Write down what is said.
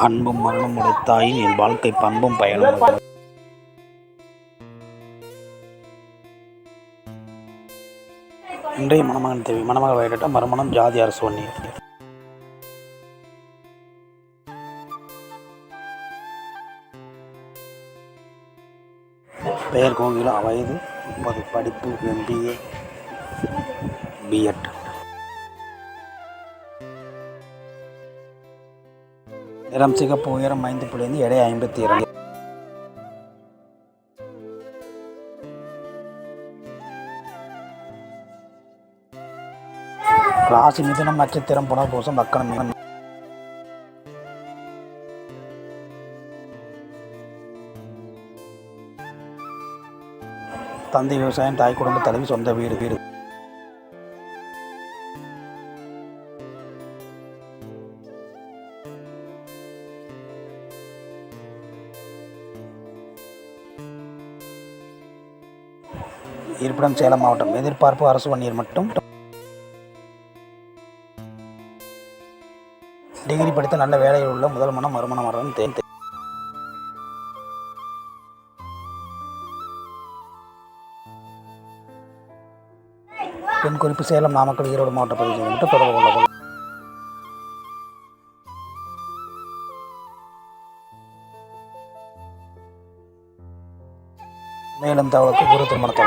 அன்பும் மரணம் உடைத்தாயின் என் வாழ்க்கை பண்பும் பயணம் இன்றைய மணமகன் தேவை மணமகள் வயலிட்ட மறுமணம் ஜாதி அரசு வன்னியர். பெயர் கோகிலா வயது முப்பது படிப்பு எம்பிஏ பிஎட் நிறம் சிகப்பு உயரம் ஐந்து புள்ளிந்து எடை ஐம்பத்தி இரண்டு. ராசி மிதுனம் நட்சத்திரம் புனர்பூசம் லக்கணம் தந்தை விவசாயம் தாய் குடும்ப தலைவி சொந்த வீடு வீடு. இருப்பிடம் சேலம் மாவட்டம். எதிர்பார்ப்பு அரசு வன்னியர் மட்டும். டிகிரி படித்த நல்ல வேலையில் உள்ள முதல் மனம் மறுமணம் மரம் தே பெண் குறிப்பு சேலம் நாமக்கல் ஈரோடு மாவட்ட பகுதியில் மட்டும் தொடர்பு கொள்ளப்படும் மேலும் தகவலுக்கு குரு திருமணத்தை